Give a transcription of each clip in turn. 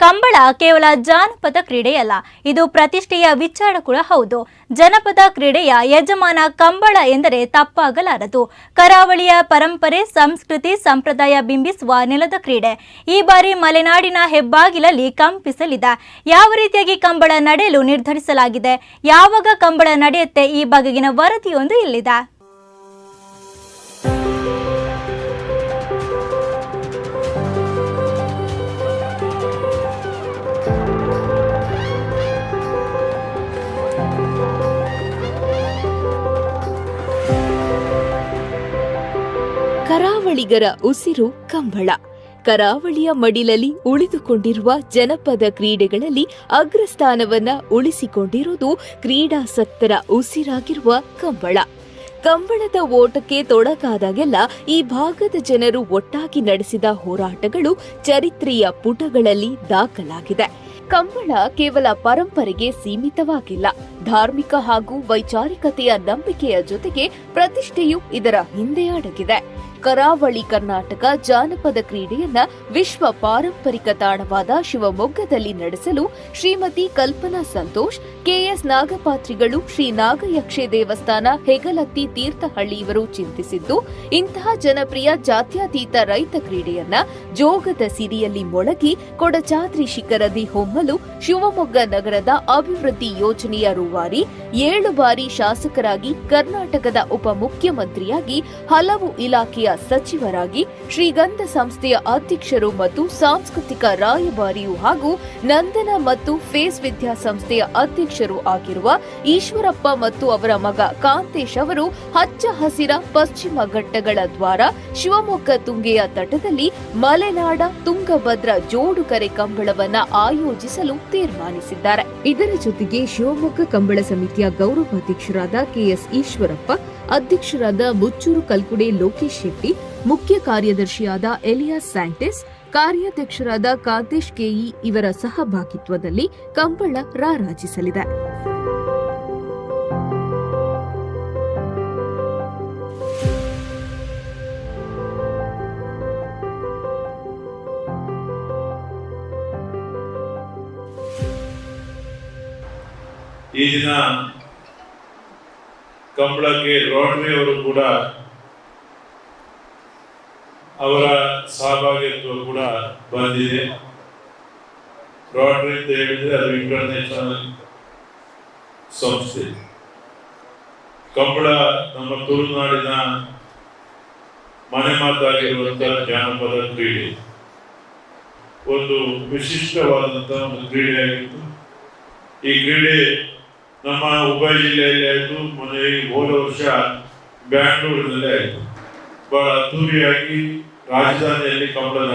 ಕಂಬಳ ಕೇವಲ ಜಾನಪದ ಕ್ರೀಡೆಯಲ್ಲ, ಇದು ಪ್ರತಿಷ್ಠೆಯ ವಿಚಾರ ಕೂಡ ಹೌದು. ಜನಪದ ಕ್ರೀಡೆಯ ಯಜಮಾನ ಕಂಬಳ ಎಂದರೆ ತಪ್ಪಾಗಲಾರದು. ಕರಾವಳಿಯ ಪರಂಪರೆ, ಸಂಸ್ಕೃತಿ, ಸಂಪ್ರದಾಯ ಬಿಂಬಿಸುವ ನೆಲದ ಕ್ರೀಡೆ. ಈ ಬಾರಿ ಮಲೆನಾಡಿನ ಹೆಬ್ಬಾಗಿಲಲ್ಲಿ ಕಂಪಿಸಲಿದೆ. ಯಾವ ರೀತಿಯಾಗಿ ಕಂಬಳ ನಡೆಯಲು ನಿರ್ಧರಿಸಲಾಗಿದೆ? ಯಾವಾಗ ಕಂಬಳ ನಡೆಯುತ್ತೆ? ಈ ಬಗೆಗಿನ ವರದಿಯೊಂದು ಇಲ್ಲಿದೆ. ಕರಾವಳಿಗರ ಉಸಿರು ಕಂಬಳ. ಕರಾವಳಿಯ ಮಡಿಲಲ್ಲಿ ಉಳಿದುಕೊಂಡಿರುವ ಜನಪದ ಕ್ರೀಡೆಗಳಲ್ಲಿ ಅಗ್ರಸ್ಥಾನವನ್ನ ಉಳಿಸಿಕೊಂಡಿರುವುದು ಕ್ರೀಡಾಸಕ್ತರ ಉಸಿರಾಗಿರುವ ಕಂಬಳ. ಕಂಬಳದ ಓಟಕ್ಕೆ ತೊಡಕಾದಾಗೆಲ್ಲ ಈ ಭಾಗದ ಜನರು ಒಟ್ಟಾಗಿ ನಡೆಸಿದ ಹೋರಾಟಗಳು ಚರಿತ್ರೆಯ ಪುಟಗಳಲ್ಲಿ ದಾಖಲಾಗಿದೆ. ಕಂಬಳ ಕೇವಲ ಪರಂಪರೆಗೆ ಸೀಮಿತವಾಗಿಲ್ಲ. ಧಾರ್ಮಿಕ ಹಾಗೂ ವೈಚಾರಿಕತೆಯ ನಂಬಿಕೆಯ ಜೊತೆಗೆ ಪ್ರತಿಷ್ಠೆಯು ಇದರ ಹಿಂದೆ ಅಡಗಿದೆ. ಕರಾವಳಿ ಕರ್ನಾಟಕ ಜಾನಪದ ಕ್ರೀಡೆಯನ್ನ ವಿಶ್ವ ಪಾರಂಪರಿಕ ತಾಣವಾದ ಶಿವಮೊಗ್ಗದಲ್ಲಿ ನಡೆಸಲು ಶ್ರೀಮತಿ ಕಲ್ಪನಾ ಸಂತೋಷ್, ಕೆಎಸ್ ನಾಗಪಾತ್ರಿಗಳು ಶ್ರೀ ನಾಗಯಕ್ಷೆ ದೇವಸ್ಥಾನ, ಹೆಗಲತ್ತಿ ತೀರ್ಥಹಳ್ಳಿ ಇವರು ಚಿಂತಿಸಿದ್ದು, ಇಂತಹ ಜನಪ್ರಿಯ ಜಾತ್ಯತೀತ ರೈತ ಕ್ರೀಡೆಯನ್ನ ಜೋಗದ ಸಿರಿಯಲ್ಲಿ ಮೊಳಗಿ, ಕೊಡಚಾದ್ರಿ ಶಿಖರದಿ ಹೊಮ್ಮಲು ಶಿವಮೊಗ್ಗ ನಗರದ ಅಭಿವೃದ್ಧಿ ಯೋಜನೆಯ ರೂವಾರಿ ಏಳು ಬಾರಿ ಶಾಸಕರಾಗಿ ಕರ್ನಾಟಕದ ಉಪಮುಖ್ಯಮಂತ್ರಿಯಾಗಿ ಹಲವು ಇಲಾಖೆಯ ಸಚಿವರಾಗಿ, ಶ್ರೀಗಂಧ ಸಂಸ್ಥೆಯ ಅಧ್ಯಕ್ಷರು ಮತ್ತು ಸಾಂಸ್ಕೃತಿಕ ರಾಯಭಾರಿಯೂ ಹಾಗೂ ನಂದನ ಮತ್ತು ಫೇಸ್ ವಿದ್ಯಾಸಂಸ್ಥೆಯ ಅಧ್ಯಕ್ಷರು ಆಗಿರುವ ಈಶ್ವರಪ್ಪ ಮತ್ತು ಅವರ ಮಗ ಕಾಂತೇಶ್ ಅವರು ಹಚ್ಚ ಹಸಿರ ಪಶ್ಚಿಮ ಘಟ್ಟಗಳ ದ್ವಾರ ಶಿವಮೊಗ್ಗ ತುಂಗೆಯ ತಟದಲ್ಲಿ ಮಲೆನಾಡ ತುಂಗಭದ್ರ ಜೋಡುಕರೆ ಕಂಬಳವನ್ನ ಆಯೋಜಿಸಲು ತೀರ್ಮಾನಿಸಿದ್ದಾರೆ. ಇದರ ಜೊತೆಗೆ ಶಿವಮೊಗ್ಗ ಕಂಬಳ ಸಮಿತಿಯ ಗೌರವಾಧ್ಯಕ್ಷರಾದ ಕೆಎಸ್ ಈಶ್ವರಪ್ಪ, ಅಧ್ಯಕ್ಷರಾದ ಬುಚ್ಚೂರು ಕಲ್ಕುಡೆ ಲೋಕೇಶ್ ಶೆಟ್ಟಿ, ಮುಖ್ಯ ಕಾರ್ಯದರ್ಶಿಯಾದ ಎಲಿಯಾಸ್ ಸ್ಯಾಂಟಿಸ್, ಕಾರ್ಯಾಧ್ಯಕ್ಷರಾದ ಕಾಂತೇಶ್ ಕೆಇ ಇವರ ಸಹಭಾಗಿತ್ವದಲ್ಲಿ ಕಂಬಳ ರಾರಾಜಿಸಲಿದೆ. ಈ ದಿನ ಕಂಬಳಕ್ಕೆ ರೋಡ್ವೇ ಅವರು ಕೂಡ ಅವರ ಸಹಭಾಗಿತ್ವ ಕೂಡ ಬಂದಿದೆ. ರೋಟ್ರಿ ಅಂತ ಹೇಳಿದ್ರೆ ಅದು ಇಂಟರ್ನ್ಯಾಷನಲ್ ಸಂಸ್ಥೆ. ಕಂಬಳ ನಮ್ಮ ತುಳುನಾಡಿನ ಮನೆ ಮಾತಾಗಿರುವಂತಹ ಜಾನಪದ ಕ್ರೀಡೆ. ಒಂದು ವಿಶಿಷ್ಟವಾದಂತಹ ಒಂದು ಕ್ರೀಡೆಯಾಗಿತ್ತು. ಈ ಕ್ರೀಡೆ ನಮ್ಮ ಹುಬ್ಬಳ್ಳಿ ಜಿಲ್ಲೆಯಲ್ಲಿ ಆಯಿತು. ಮೊನ್ನೆ ಹೋದ ವರ್ಷ ಬ್ಯಾಂಗ್ಳೂರಿನಲ್ಲಿ ಆಯಿತು. ಬಹಳ ಅದ್ದೂರಿಯಾಗಿ ರಾಜಧಾನಿಯಲ್ಲಿ ಕಂಬಳ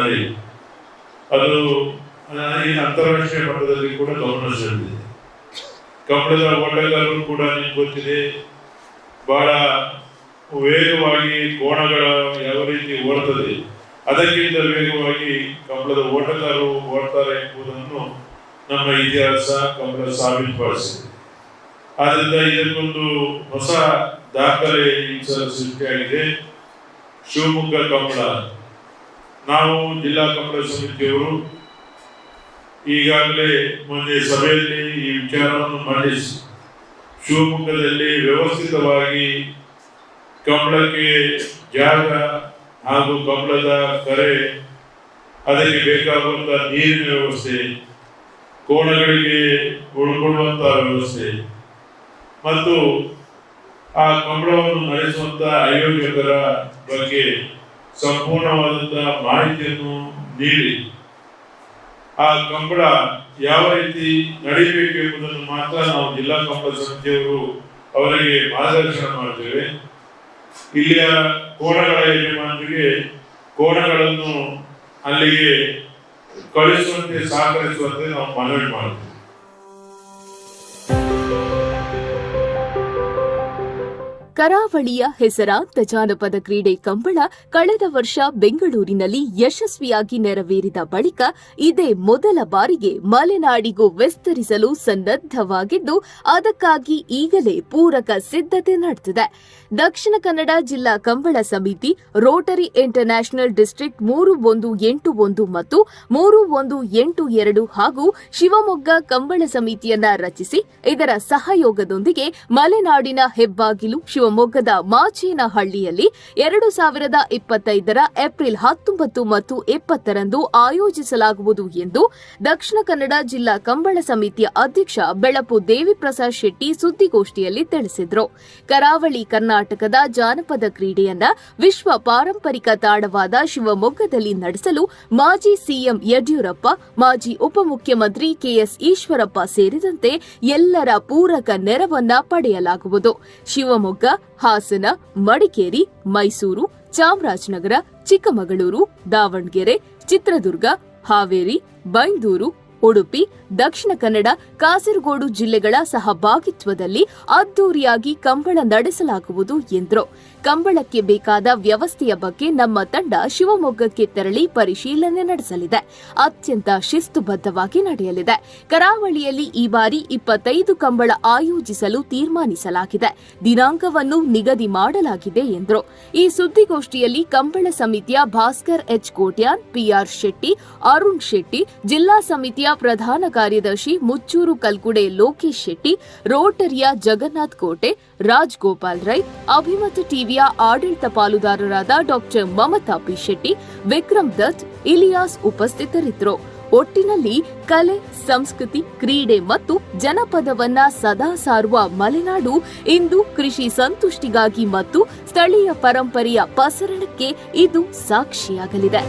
ಅದು ಈ ಅಂತಾರಾಷ್ಟ್ರೀಯ ಮಟ್ಟದಲ್ಲಿ ಕೂಡ ಗಮನ ಸೆಳೆದಿದೆ. ಕಂಬಳದ ಒಳ್ಳೆಗಾರರು ಕೂಡ ನಿಮ್ಗೆ ಗೊತ್ತಿದೆ. ಬಹಳ ವೇಗವಾಗಿ ಕೋಣಗಳ ಯಾವ ರೀತಿ ಓಡ್ತದೆ ಅದಕ್ಕಿಂತ ವೇಗವಾಗಿ ಕಂಬಳದ ಓಟಗಾರರು ಓಡ್ತಾರೆ ಎಂಬುದನ್ನು ನಮ್ಮ ಇತಿಹಾಸ ಕಂಬಳ ಸಾಬೀತುಪಡಿಸಿದೆ. ಆದ್ರಿಂದ ಇದಕ್ಕೊಂದು ಹೊಸ ದಾಖಲೆ ಸೃಷ್ಟಿಯಾಗಿದೆ. ಶಿವಮೊಗ್ಗ ಕಂಬಳ. ನಾವು ಜಿಲ್ಲಾ ಕಂಬಳ ಸಮಿತಿಯವರು ಈಗಾಗಲೇ ಮೊನ್ನೆ ಸಭೆಯಲ್ಲಿ ಈ ವಿಚಾರವನ್ನು ಮಂಡಿಸಿ, ಶಿವಮೊಗ್ಗದಲ್ಲಿ ವ್ಯವಸ್ಥಿತವಾಗಿ ಕಂಬಳಕ್ಕೆ ಜಾಗ ಹಾಗೂ ಕಂಬಳದ ಕರೆ, ಅದಕ್ಕೆ ಬೇಕಾಗುವಂತಹ ನೀರಿನ ವ್ಯವಸ್ಥೆ, ಕೋಣಗಳಿಗೆ ಉಳ್ಕೊಳ್ಳುವಂತಹ ವ್ಯವಸ್ಥೆ ಮತ್ತು ಆ ಕಂಬಳವನ್ನು ನಡೆಸುವಂತ ಆಯೋಜಕರ ಬಗ್ಗೆ ಸಂಪೂರ್ಣವಾದಂತಹ ಮಾಹಿತಿಯನ್ನು ನೀಡಿ. ಆ ಕಂಬಳ ಯಾವ ರೀತಿ ನಡೀಬೇಕು ಎಂಬುದನ್ನು ಮಾತ್ರ ನಾವು ಜಿಲ್ಲಾ ಕಂಬಳ ಸಮಿತಿಯವರು ಅವರಿಗೆ ಮಾರ್ಗದರ್ಶನ ಮಾಡ್ತೇವೆ ಇಲ್ಲಿಯ ಕೋಣಗಳ ಯಜಮಾನರಿಗೆ ಕೋಣಗಳನ್ನು ಅಲ್ಲಿಗೆ ಕಳಿಸುವಂತೆ ಸಹಕರಿಸುವಂತೆ ನಾವು ಮನವಿ ಮಾಡ್ತೇವೆ ಕರಾವಳಿಯ ಹೆಸರಾಂತ ಜಾನಪದ ಕ್ರೀಡೆ ಕಂಬಳ ಕಳೆದ ವರ್ಷ ಬೆಂಗಳೂರಿನಲ್ಲಿ ಯಶಸ್ವಿಯಾಗಿ ನೆರವೇರಿದ ಬಳಿಕ ಇದೇ ಮೊದಲ ಬಾರಿಗೆ ಮಲೆನಾಡಿಗೂ ವಿಸ್ತರಿಸಲು ಸನ್ನದ್ಧವಾಗಿದ್ದು, ಅದಕ್ಕಾಗಿ ಈಗಲೇ ಪೂರಕ ಸಿದ್ಧತೆ ನಡೆದಿದೆ. ದಕ್ಷಿಣ ಕನ್ನಡ ಜಿಲ್ಲಾ ಕಂಬಳ ಸಮಿತಿ, ರೋಟರಿ ಇಂಟರ್ನ್ಯಾಷನಲ್ ಡಿಸ್ಟ್ರಿಕ್ಟ್ ಮೂರು ಒಂದು ಎಂಟು ಒಂದು ಮತ್ತು ಮೂರು ಒಂದು ಎಂಟು ಎರಡು ಹಾಗೂ ಶಿವಮೊಗ್ಗ ಕಂಬಳ ಸಮಿತಿಯನ್ನ ರಚಿಸಿ, ಇದರ ಸಹಯೋಗದೊಂದಿಗೆ ಮಲೆನಾಡಿನ ಹೆಬ್ಬಾಗಿಲು ಶಿವಮೊಗ್ಗದ ಮಾಚೇನಹಳ್ಳಿಯಲ್ಲಿ ಎರಡು ಸಾವಿರದ ಇಪ್ಪತ್ತೈದರ ಏಪ್ರಿಲ್ ಹತ್ತೊಂಬತ್ತು ಮತ್ತು ಇಪ್ಪತ್ತರಂದು ಆಯೋಜಿಸಲಾಗುವುದು ಎಂದು ದಕ್ಷಿಣ ಕನ್ನಡ ಜಿಲ್ಲಾ ಕಂಬಳ ಸಮಿತಿಯ ಅಧ್ಯಕ್ಷ ಬೆಳಪು ದೇವಿಪ್ರಸಾದ್ ಶೆಟ್ಟಿ ಸುದ್ದಿಗೋಷ್ಠಿಯಲ್ಲಿ ತಿಳಿಸಿದರು. ಕರಾವಳಿ ಕರ್ನಾಟಕದ ಜಾನಪದ ಕ್ರೀಡೆಯನ್ನ ವಿಶ್ವ ಪಾರಂಪರಿಕ ತಾಣವಾದ ಶಿವಮೊಗ್ಗದಲ್ಲಿ ನಡೆಸಲು ಮಾಜಿ ಸಿಎಂ ಯಡಿಯೂರಪ್ಪ, ಮಾಜಿ ಉಪಮುಖ್ಯಮಂತ್ರಿ ಕೆಎಸ್ ಈಶ್ವರಪ್ಪ ಸೇರಿದಂತೆ ಎಲ್ಲರ ಪೂರಕ ನೆರವನ್ನ ಪಡೆಯಲಾಗುವುದು. ಶಿವಮೊಗ್ಗ ಹಾಸನ ಮಡಿಕೇರಿ ಮೈಸೂರು ಚಾಮರಾಜನಗರ ಚಿಕ್ಕಮಗಳೂರು ದಾವಣಗೆರೆ ಚಿತ್ರದುರ್ಗ ಹಾವೇರಿ ಬೈಂದೂರು ಉಡುಪಿ ದಕ್ಷಿಣ ಕನ್ನಡ, ಕಾಸರಗೋಡು ಜಿಲ್ಲೆಗಳ ಸಹಭಾಗಿತ್ವದಲ್ಲಿ ಅದ್ದೂರಿಯಾಗಿ ಕಂಬಳ ನಡೆಸಲಾಗುವುದು ಎಂದರು. ಕಂಬಳಕ್ಕೆ ಬೇಕಾದ ವ್ಯವಸ್ಥೆಯ ಬಗ್ಗೆ ನಮ್ಮ ತಂಡ ಶಿವಮೊಗ್ಗಕ್ಕೆ ತೆರಳಿ ಪರಿಶೀಲನೆ ನಡೆಸಲಿದೆ. ಅತ್ಯಂತ ಶಿಸ್ತುಬದ್ಧವಾಗಿ ನಡೆಯಲಿದೆ. ಕರಾವಳಿಯಲ್ಲಿ ಈ ಬಾರಿ ಇಪ್ಪತ್ತೈದು ಕಂಬಳ ಆಯೋಜಿಸಲು ತೀರ್ಮಾನಿಸಲಾಗಿದೆ. ದಿನಾಂಕವನ್ನು ನಿಗದಿ ಮಾಡಲಾಗಿದೆ ಎಂದರು. ಈ ಸುದ್ದಿಗೋಷ್ಠಿಯಲ್ಲಿ ಕಂಬಳ ಸಮಿತಿಯ ಭಾಸ್ಕರ್ ಎಚ್ ಕೋಟ್ಯಾನ್ ಪಿಆರ್ ಶೆಟ್ಟಿ, ಅರುಣ್ ಶೆಟ್ಟಿ, ಜಿಲ್ಲಾ ಸಮಿತಿಯ ಪ್ರಧಾನ ಕಾರ್ಯದರ್ಶಿ ಮುಚ್ಚೂರು ಕಲ್ಕುಡೆ ಲೋಕೇಶ್ ಶೆಟ್ಟಿ, ರೋಟರಿಯ ಜಗನ್ನಾಥ್ ಕೋಟೆ, ರಾಜ್ ಗೋಪಾಲ್ ರೈ, ಅಭಿಮತ ಟಿವಿಯ ಆಡಳಿತ ಪಾಲುದಾರರಾದ ಡಾಕ್ಟರ್ ಮಮತಾ ಪಿ ಶೆಟ್ಟಿ ವಿಕ್ರಮ್ ದತ್, ಇಲಿಯಾಸ್ ಉಪಸ್ಥಿತರಿದ್ದರು. ಒಟ್ಟಿನಲ್ಲಿ ಕಲೆ, ಸಂಸ್ಕೃತಿ, ಕ್ರೀಡೆ ಮತ್ತು ಜನಪದವನ್ನ ಸದಾ ಸಾರುವ ಮಲೆನಾಡು ಇಂದು ಕೃಷಿ ಸಂತುಷ್ಟಿಗಾಗಿ ಮತ್ತು ಸ್ಥಳೀಯ ಪರಂಪರೆಯ ಪಸರಣಕ್ಕೆ ಇದು ಸಾಕ್ಷಿಯಾಗಲಿದೆ.